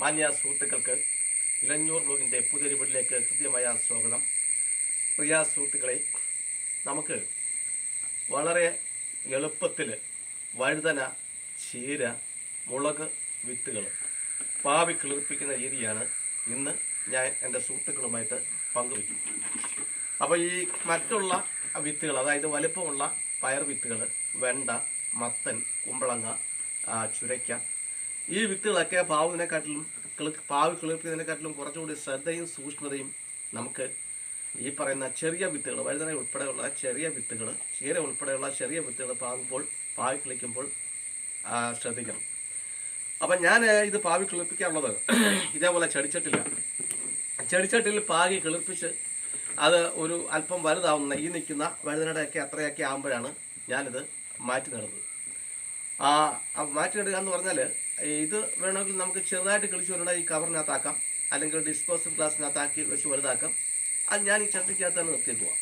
മാന്യ സുഹൃത്തുക്കൾക്ക് ഇലഞ്ഞൂർ ബ്ലോഗിന്റെ പുതിയൊരു വീട്ടിലേക്ക് ഹൃദ്യമായ സ്വാഗതം. പ്രിയ സുഹൃത്തുക്കളെ നമുക്ക് വളരെ എളുപ്പത്തിൽ വഴുതന ചീര മുളക് വിത്തുകൾ പാവി കിളിർപ്പിക്കുന്ന രീതിയാണ് ഇന്ന് ഞാൻ എന്റെ സുഹൃത്തുക്കളുമായിട്ട് പങ്കുവയ്ക്കും. അപ്പോൾ ഈ മറ്റുള്ള വിത്തുകൾ അതായത് വലുപ്പമുള്ള പയർ വിത്തുകൾ വെണ്ട മത്തൻ കുമ്പളങ്ങ ചുരയ്ക്ക ഈ വിത്തുകളൊക്കെ പാവുവിനെക്കാട്ടിലും കിളി പാവ് കിളിർപ്പിക്കുന്നതിനെക്കാട്ടിലും കുറച്ചുകൂടി ശ്രദ്ധയും സൂക്ഷ്മതയും നമുക്ക് ഈ പറയുന്ന ചെറിയ വിത്തുകൾ വഴുതന ഉൾപ്പെടെയുള്ള ചെറിയ വിത്തുകൾ ചീര ഉൾപ്പെടെയുള്ള ചെറിയ വിത്തുകൾ പാകുമ്പോൾ പാവി കിളിക്കുമ്പോൾ ശ്രദ്ധിക്കണം. അപ്പം ഞാൻ ഇത് പാവി കിളിപ്പിക്കാനുള്ളത് ഇതേപോലെ ചെടിച്ചട്ടില്ല. ചെടിച്ചട്ടിൽ പാകി കിളിപ്പിച്ച് അത് ഒരു അല്പം വലുതാവുന്ന ഈ നിൽക്കുന്ന വഴുതനയുടെയൊക്കെ അത്രയൊക്കെ ആകുമ്പോഴാണ് ഞാനിത് മാറ്റി നടുന്നത്. മാറ്റി നടുക എന്ന് പറഞ്ഞാൽ ഇത് വേണമെങ്കിൽ നമുക്ക് ചെറുതായിട്ട് കിളിച്ച് വരണ്ട ഈ കവറിനകത്താക്കാം. അല്ലെങ്കിൽ ഡിസ്പോസൽ ഗ്ലാസ്സിനകത്താക്കി വെച്ച് വലുതാക്കാം. അത് ഞാൻ ഈ ചട്ടിക്കകത്ത് തന്നെ നിർത്തിക്കുക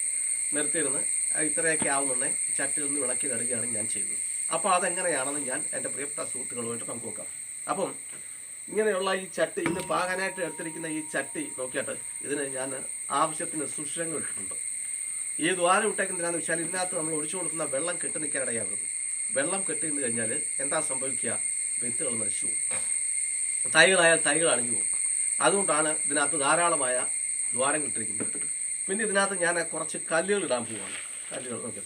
നിർത്തിയിരുന്ന് ഇത്രയൊക്കെ ആവുന്നുണ്ടെങ്കിൽ ചട്ടിയിൽ നിന്ന് വിളക്കി നടുകയാണ് ഞാൻ ചെയ്തത്. അപ്പോൾ അതെങ്ങനെയാണെന്ന് ഞാൻ എന്റെ പ്രിയപ്പെട്ട സുഹൃത്തുക്കളുമായിട്ട് നോക്കാം. അപ്പം ഇങ്ങനെയുള്ള ഈ ചട്ടി ഇന്ന് പാകാനായിട്ട് എടുത്തിരിക്കുന്ന ഈ ചട്ടി നോക്കിയിട്ട് ഇതിന് ഞാൻ ആവശ്യത്തിന് സുഷിരങ്ങൾ ഇട്ടിട്ടുണ്ട്. ഈ ദ്വാരം ഇട്ടേക്കുന്നതിനാന്ന് വെച്ചാൽ ഇതിനകത്ത് നമ്മൾ ഒഴിച്ചു കൊടുക്കുന്ന വെള്ളം കെട്ടി നിൽക്കാൻ വെള്ളം കെട്ടി നിന്ന് കഴിഞ്ഞാൽ എന്താ സംഭവിക്കുക? വിത്തുകൾ നശിച്ചു പോകും. തൈകളായാൽ തൈകൾ അണിഞ്ഞു പോകും. അതുകൊണ്ടാണ് ഇതിനകത്ത് ധാരാളമായ ദ്വാരം കിട്ടിയിരിക്കുന്നത് പിന്നെ ഇതിനകത്ത് ഞാൻ കുറച്ച് കല്ലുകൾ ഇടാൻ പോവാണ്. കല്ലുകൾ ഓക്കെ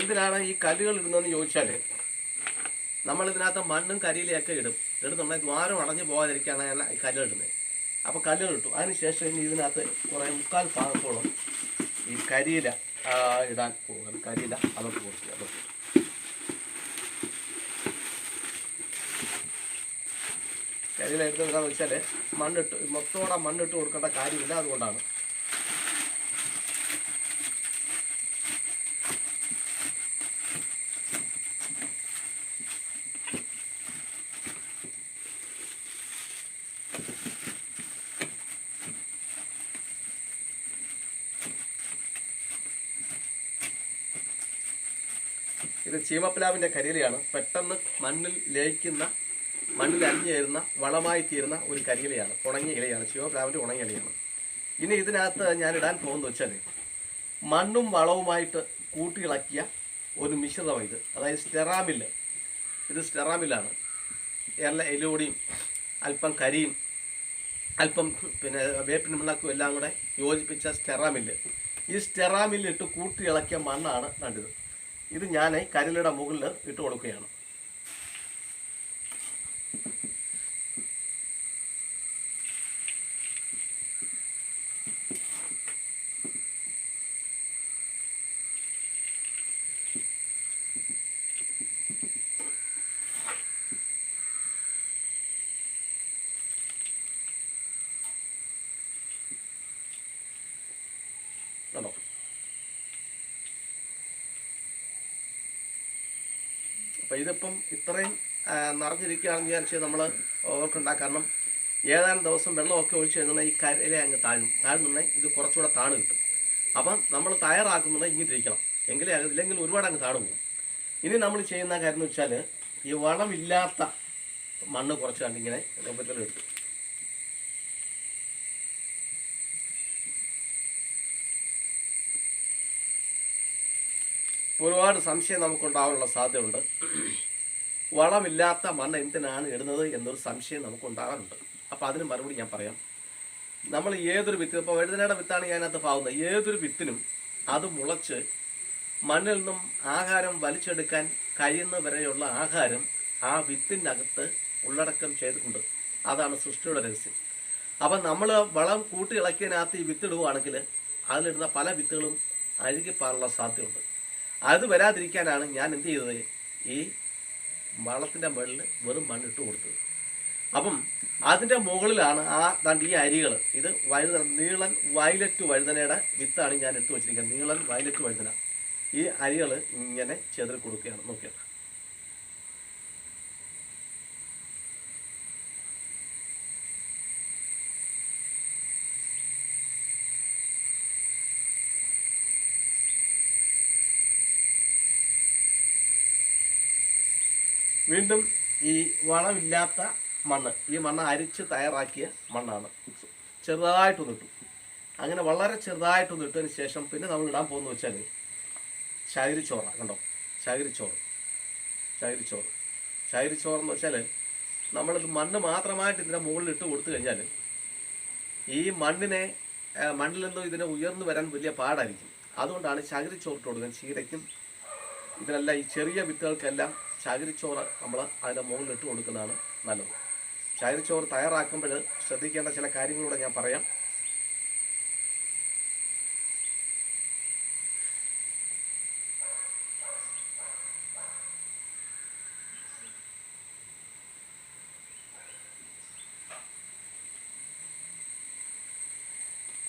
എന്തിനാണ് ഈ കല്ലുകൾ ഇടുന്നതെന്ന് ചോദിച്ചാൽ നമ്മൾ ഇതിനകത്ത് മണ്ണും കരിയിലയൊക്കെ ഇടും. ഇടുന്നുണ്ടെങ്കിൽ ദ്വാരം അടഞ്ഞു പോകാതിരിക്കാണ് ഞാൻ ഈ കല്ലുകൾ ഇടുന്നത്. അപ്പോൾ കല്ലുകൾ ഇട്ടു. അതിനുശേഷം ഇനി ഇതിനകത്ത് കുറേ മുക്കാൽ ഭാഗത്തോളം ഈ കരിയില ഇടാൻ പോകുന്നത് കരിയില അതൊക്കെ പൂർത്തി അതൊക്കെ കരിയില എടുത്ത് എന്താണെന്ന് വെച്ചാൽ മണ്ണിട്ട് മൊത്തത്തോടെ മണ്ണിട്ട് കൊടുക്കേണ്ട കാര്യമില്ല. അതുകൊണ്ടാണ്. ഇത് ചീമപ്ലാവിന്റെ കരിയിലയാണ്. പെട്ടെന്ന് മണ്ണിൽ ലയിക്കുന്ന മണ്ണിൽ അലിഞ്ഞേരുന്ന വളമായി തീരുന്ന ഒരു കരിയിലയാണ്. ഉണങ്ങിയ ഇലയാണ്. ചീമപ്ലാവിന്റെ ഉണങ്ങിയ ഇലയാണ്. ഇനി ഇതിനകത്ത് ഞാൻ ഇടാൻ പോകുന്നത് വെച്ചാൽ മണ്ണും വളവുമായിട്ട് കൂട്ടിയിളക്കിയ ഒരു മിശ്രിതമാണ് ഇത്. അതായത് സ്റ്റെറാമില്ല് ഇത് സ്റ്റെറാമില്ലാണ് എല്ലാ എല്ലുപൊടിയും അല്പം കരിയും അല്പം പിന്നെ വേപ്പിൻ മണ്ണാക്കും എല്ലാം കൂടെ യോജിപ്പിച്ച സ്റ്റെറാമില്ല് ഈ സ്റ്റെറാമില്ലിട്ട് കൂട്ടിയിളക്കിയ മണ്ണാണ് കണ്ടത്. ഇത് ഞാൻ കരിലയുടെ മുകളിൽ ഇട്ട് കൊടുക്കുകയാണ് കണ്ടോ അപ്പോൾ ഇതിപ്പം ഇത്രയും നിറഞ്ഞിരിക്കുകയാണെന്ന് വിചാരിച്ച് നമ്മൾ ഓർക്കണ്ട കാരണം ഏതാനും ദിവസം വെള്ളമൊക്കെ ഒഴിച്ച് കഴിഞ്ഞാൽ ഈ കരയിലെ അങ്ങ് താഴും. താഴ്ന്നുണ്ടെങ്കിൽ ഇത് കുറച്ചുകൂടെ താണു കിട്ടും. അപ്പം നമ്മൾ തയ്യാറാക്കുന്നുണ്ടെങ്കിൽ ഇങ്ങനെ ഇരിക്കണം. എങ്കിലേ ഇല്ലെങ്കിൽ ഒരുപാട് അങ്ങ് താണു പോകും. ഇനി നമ്മൾ ചെയ്യുന്ന കാര്യം എന്ന് വെച്ചാൽ ഈ വളമില്ലാത്ത മണ്ണ് കുറച്ച് കണ്ടിങ്ങനെ രൂപത്തിലിട്ട് ഒരുപാട് സംശയം നമുക്കുണ്ടാകാനുള്ള സാധ്യതയുണ്ട്. വളമില്ലാത്ത മണ്ണ് എന്തിനാണ് ഇടുന്നത് എന്നൊരു സംശയം നമുക്കുണ്ടാകാറുണ്ട്. അപ്പോൾ അതിന് മറുപടി ഞാൻ പറയാം. നമ്മൾ ഏതൊരു വിത്ത് ഇപ്പോൾ വഴുതനയുടെ വിത്താണ് ഞാനകത്ത് പാവുന്നത്. ഏതൊരു വിത്തിനും അത് മുളച്ച് മണ്ണിൽ നിന്നും ആഹാരം വലിച്ചെടുക്കാൻ കഴിയുന്നവരെയുള്ള ആഹാരം ആ വിത്തിനകത്ത് ഉള്ളടക്കം ചെയ്തിട്ടുണ്ട്. അതാണ് സൃഷ്ടിയുടെ രഹസ്യം. അപ്പം നമ്മൾ വളം കൂട്ടി ഇളക്കിയതിനകത്ത് ഈ വിത്തിടുകയാണെങ്കിൽ അതിലിടുന്ന പല വിത്തുകളും അഴുകിപ്പാനുള്ള സാധ്യതയുണ്ട്. അത് വരാതിരിക്കാനാണ് ഞാൻ എന്ത് ചെയ്തത്? ഈ വളത്തിന്റെ മുകളിൽ വെറും മണ്ണിട്ട് കൊടുത്തത്. അപ്പം അതിന്റെ മുകളിലാണ് ആ ദാണ്ട് ഈ അരികൾ. ഇത് വഴുതന നീളൻ വയലറ്റ് വഴുതനയുടെ വിത്താണ് ഞാൻ എടുത്തു വെച്ചിരിക്കുന്നത്. നീളൻ വയലറ്റ് വഴുതന. ഈ അരികൾ ഇങ്ങനെ ചെതറി കൊടുക്കുകയാണ്. നോക്കിയത് വീണ്ടും ഈ വളമില്ലാത്ത മണ്ണ് ഈ മണ്ണ് അരിച്ച് തയ്യാറാക്കിയ മണ്ണാണ് ചെറുതായിട്ടൊന്ന് ഇട്ടു. അങ്ങനെ വളരെ ചെറുതായിട്ടൊന്ന് ഇട്ടതിന് ശേഷം പിന്നെ നമ്മൾ ഇടാൻ പോകുന്ന വെച്ചാൽ ചകിരിച്ചോറ കണ്ടോ? ചകിരിച്ചോറ്. ചകിരിച്ചോറ്. എന്ന് വെച്ചാൽ നമ്മളിത് മണ്ണ് മാത്രമായിട്ട് ഇതിന്റെ മുകളിൽ ഇട്ട് കൊടുത്തു കഴിഞ്ഞാൽ ഈ മണ്ണിനെ മണ്ണിൽ നിന്നും ഇതിനെ ഉയർന്നു വരാൻ വലിയ പാടായിരിക്കും. അതുകൊണ്ടാണ് ചകിരിച്ചോറിട്ട് കൊടുക്കുന്നത്. ചീരയ്ക്കും ഇതിനെല്ലാം ഈ ചെറിയ വിത്തുകൾക്കെല്ലാം ചകിരിച്ചോറ് നമ്മൾ അതിന്റെ മുകളിൽ ഇട്ട് കൊടുക്കുന്നതാണ് നല്ലത്. ചകിരിച്ചോറ് തയ്യാറാക്കുമ്പോൾ ശ്രദ്ധിക്കേണ്ട ചില കാര്യങ്ങളൂടെ ഞാൻ പറയാം.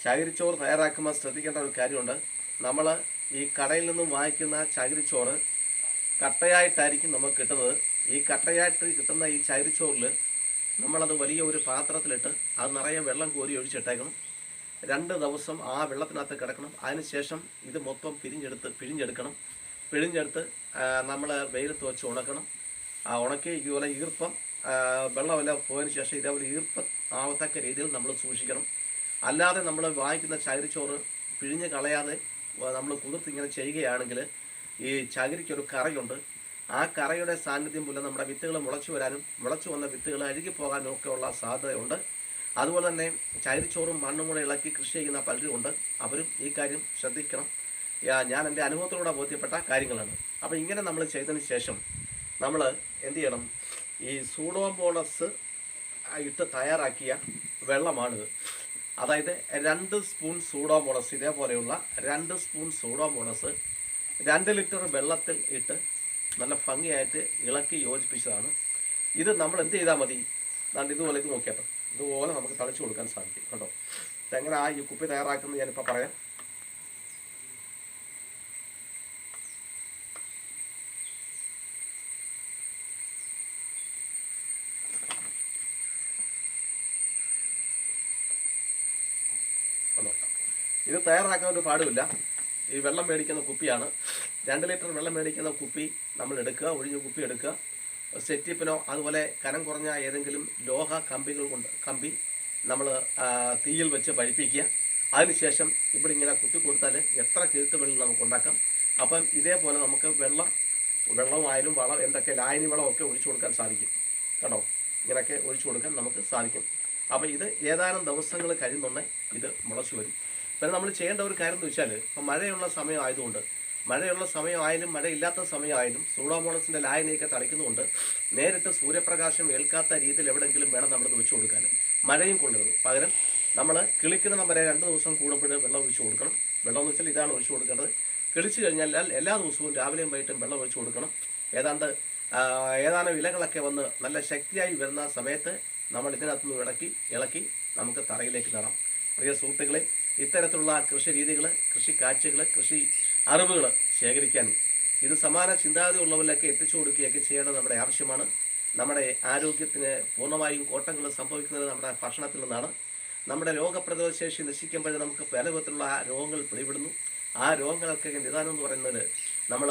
ചകിരിച്ചോറ് തയ്യാറാക്കുമ്പോൾ ശ്രദ്ധിക്കേണ്ട ഒരു കാര്യമുണ്ട്. നമ്മൾ ഈ കടയിൽ നിന്നും വാങ്ങിക്കുന്ന ചകിരിച്ചോറ് കട്ടയായിട്ടായിരിക്കും നമുക്ക് കിട്ടുന്നത്. ഈ കട്ടയായിട്ട് കിട്ടുന്ന ഈ ചൈരിച്ചോറിൽ നമ്മളത് വലിയ ഒരു പാത്രത്തിലിട്ട് അത് നിറയെ വെള്ളം കോരി ഒഴിച്ചിട്ടേക്കണം. രണ്ട് ദിവസം ആ വെള്ളത്തിനകത്ത് കിടക്കണം. അതിനുശേഷം ഇത് മൊത്തം പിരിഞ്ഞെടുത്ത് പിഴിഞ്ഞെടുക്കണം. പിഴിഞ്ഞെടുത്ത് നമ്മൾ വെയിലത്ത് വെച്ച് ഉണക്കണം. ആ ഉണക്കി ഇതുപോലെ ഈർപ്പം വെള്ളമെല്ലാം പോയതിന് ശേഷം ഇതേപോലെ ഈർപ്പം ആവത്തക്ക രീതിയിൽ നമ്മൾ സൂക്ഷിക്കണം. അല്ലാതെ നമ്മൾ വാങ്ങിക്കുന്ന ചകിരിച്ചോറ് പിഴിഞ്ഞ് കളയാതെ നമ്മൾ കുതിർത്ത് ഇങ്ങനെ ചെയ്യുകയാണെങ്കിൽ ഈ ചകിരിക്കൊരു കറയുണ്ട്. ആ കറയുടെ സാന്നിധ്യം മൂലം നമ്മുടെ വിത്തുകൾ മുളച്ചു വരാനും മുളച്ചു വന്ന വിത്തുകൾ അഴുകി പോകാനും ഒക്കെയുള്ള സാധ്യതയുണ്ട്. അതുപോലെ തന്നെ ചകിരിച്ചോറും മണ്ണും കൂടെ ഇളക്കി കൃഷി ചെയ്യുന്ന പലരും ഉണ്ട്. അവരും ഈ കാര്യം ശ്രദ്ധിക്കണം. ഞാൻ എന്റെ അനുഭവത്തിലൂടെ ബോധ്യപ്പെട്ട കാര്യങ്ങളാണ്. അപ്പോൾ ഇങ്ങനെ നമ്മൾ ചെയ്തതിന് ശേഷം നമ്മൾ എന്ത് ചെയ്യണം? ഈ സൂഡോബോണസ് ഇട്ട് തയ്യാറാക്കിയ വെള്ളമാണിത്. അതായത് രണ്ട് സ്പൂൺ സൂഡോമോണസ് ഇതേപോലെയുള്ള രണ്ട് സ്പൂൺ സൂഡോമോണസ് രണ്ട് ലിറ്റർ വെള്ളത്തിൽ ഇട്ട് നല്ല ഭംഗിയായിട്ട് ഇളക്കി യോജിപ്പിച്ചതാണ്. ഇത് നമ്മൾ എന്ത് ചെയ്താൽ മതി? നല്ല ഇതുപോലെ ഇത് നോക്കിയാട്ടോ ഇതുപോലെ നമുക്ക് തളിച്ചു കൊടുക്കാൻ സാധിക്കും കേട്ടോ. എങ്ങനെ ആ ഈ കുപ്പി തയ്യാറാക്കുന്നത് ഞാനിപ്പോൾ പറയാം. ഇത് തയ്യാറാക്കാൻ ഒരു പാടുമില്ല. ഈ വെള്ളം മേടിക്കുന്ന കുപ്പിയാണ്. രണ്ട് ലിറ്റർ വെള്ളം മേടിക്കുന്ന കുപ്പി നമ്മൾ എടുക്കുക ഒഴിഞ്ഞ കുപ്പി എടുക്കുക. സെറ്റിപ്പിനോ അതുപോലെ കനം കുറഞ്ഞ ഏതെങ്കിലും ലോഹ കമ്പികൾ കൊണ്ട് കമ്പി നമ്മൾ തീയിൽ വെച്ച് പഴിപ്പിക്കുക. അതിനുശേഷം ഇവിടെ ഇങ്ങനെ കുത്തി കൊടുത്താൽ എത്ര കീട്ട് വെള്ളം നമുക്ക് ഉണ്ടാക്കാം. അപ്പം ഇതേപോലെ നമുക്ക് വെള്ളം വെള്ളമായാലും വളം എന്തൊക്കെ ലായനി വളമൊക്കെ ഒഴിച്ചു കൊടുക്കാൻ സാധിക്കും. കേട്ടോ? ഇങ്ങനെയൊക്കെ ഒഴിച്ചു കൊടുക്കാൻ നമുക്ക് സാധിക്കും. അപ്പോൾ ഇത് ഏതാനും ദിവസങ്ങൾ കഴിയുന്നുണ്ടെങ്കിൽ ഇത് മുളച്ചു വരും. പിന്നെ നമ്മൾ ചെയ്യേണ്ട ഒരു കാര്യം എന്ന് വെച്ചാൽ ഇപ്പം മഴയുള്ള സമയം ആയതുകൊണ്ട് മഴയുള്ള സമയമായാലും മഴയില്ലാത്ത സമയമായാലും സൂഡോമോണസിന്റെ ലായനിയൊക്കെ തളിക്കുന്നുകൊണ്ട് നേരിട്ട് സൂര്യപ്രകാശം ഏൽക്കാത്ത രീതിയിൽ എവിടെയെങ്കിലും വേണം നമ്മൾ ഒഴിച്ചു കൊടുക്കാൻ മഴയും കൊള്ളരുത് പകരം നമ്മൾ കിളിക്കുന്ന വരെ രണ്ട് ദിവസം കൂടുമ്പോൾ വെള്ളം ഒഴിച്ചു കൊടുക്കണം. വെള്ളം എന്ന് വെച്ചാൽ ഇതാണ് ഒഴിച്ചു കൊടുക്കേണ്ടത്. കിളിച്ചു കഴിഞ്ഞാൽ എല്ലാ ദിവസവും രാവിലെയും വൈകിട്ടും വെള്ളം ഒഴിച്ചു കൊടുക്കണം. ഏതാണ്ട് ഏതാണ് ഏതാനും ഇലകളൊക്കെ വന്ന് നല്ല ശക്തിയായി വരുന്ന സമയത്ത് നമ്മൾ ഇതിനകത്തുനിന്ന് ഇടക്കി ഇളക്കി നമുക്ക് തറയിലേക്ക് നടാം. പ്രിയ സുഹൃത്തുക്കളെ ഇത്തരത്തിലുള്ള കൃഷി രീതികൾ കൃഷി കാഴ്ചകൾ കൃഷി അറിവുകൾ ശേഖരിക്കാനും ഇത് സമാന ചിന്താഗതി ഉള്ളവരിലൊക്കെ എത്തിച്ചു കൊടുക്കുകയൊക്കെ ചെയ്യേണ്ടത് നമ്മുടെ ആവശ്യമാണ്. നമ്മുടെ ആരോഗ്യത്തിന് പൂർണമായും കോട്ടങ്ങൾ സംഭവിക്കുന്നത് നമ്മുടെ ഭക്ഷണത്തിൽ നിന്നാണ്. നമ്മുടെ രോഗപ്രതിരോധ ശേഷി നശിക്കുമ്പോൾ നമുക്ക് പല വിധത്തിലുള്ള രോഗങ്ങൾ പിടിപെടുന്നു. ആ രോഗങ്ങൾക്കൊക്കെ നിദാനം എന്ന് പറയുന്നത് നമ്മൾ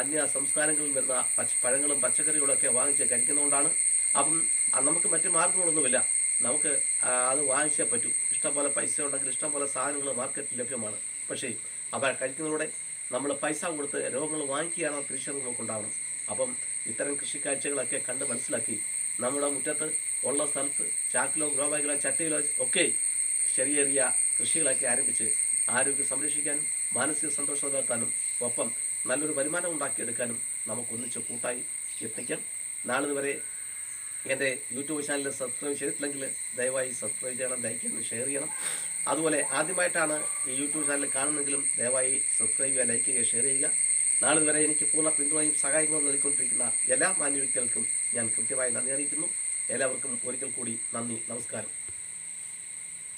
അന്യ സംസ്ഥാനങ്ങളിൽ വരുന്ന പച്ച പഴങ്ങളും പച്ചക്കറികളൊക്കെ വാങ്ങിച്ച് കഴിക്കുന്നതുകൊണ്ടാണ്. അപ്പം നമുക്ക് മറ്റു മാർഗങ്ങളൊന്നുമില്ല. നമുക്ക് അത് വാങ്ങിച്ചേ പറ്റൂ. ഇഷ്ടംപോലെ പൈസ ഉണ്ടെങ്കിൽ ഇഷ്ടംപോലെ സാധനങ്ങൾ മാർക്കറ്റിൽ ലഭ്യമാണ് പക്ഷേ അവ കഴിക്കുന്നതിലൂടെ നമ്മൾ പൈസ കൊടുത്ത് രോഗങ്ങൾ വാങ്ങിക്കുകയാണോ തിരിച്ചറിവ് നമുക്കുണ്ടാവണം അപ്പം ഇത്തരം കൃഷിക്കാഴ്ചകളൊക്കെ കണ്ട് മനസ്സിലാക്കി നമ്മുടെ മുറ്റത്ത് ഉള്ള സ്ഥലത്ത് ചാക്കിലോ ഗ്രോ ബാഗിലോ ചട്ടിയിലോ ഒക്കെ ചെറിയ ചെറിയ കൃഷികളൊക്കെ ആരംഭിച്ച് ആരോഗ്യം സംരക്ഷിക്കാനും മാനസിക സന്തോഷം നിലനിർത്താനും ഒപ്പം നല്ലൊരു വരുമാനം ഉണ്ടാക്കിയെടുക്കാനും നമുക്കൊന്നിച്ച് കൂട്ടായി യത്നിക്കാം. നാളിതുവരെ എന്റെ യൂട്യൂബ് ചാനൽ സബ്സ്ക്രൈബ് ചെയ്തിട്ടില്ലെങ്കിൽ ദയവായി സബ്സ്ക്രൈബ് ചെയ്യണം ലൈക്ക് ചെയ്യണം ഷെയർ ചെയ്യണം. അതുപോലെ ആദ്യമായിട്ടാണ് ഈ യൂട്യൂബ് ചാനൽ കാണുന്നെങ്കിലും ദയവായി സബ്സ്ക്രൈബ് ചെയ്യുക ലൈക്ക് ചെയ്യുക ഷെയർ ചെയ്യുക. നാളെ വരെ എനിക്ക് പൂർണ പിന്തുണയും സഹായങ്ങളും നൽകിക്കൊണ്ടിരിക്കുന്ന എല്ലാ മാന്യ വ്യക്തികൾക്കും ഞാൻ കൃത്യമായി നന്ദി അറിയിക്കുന്നു. എല്ലാവർക്കും ഒരിക്കൽ കൂടി നന്ദി നമസ്കാരം.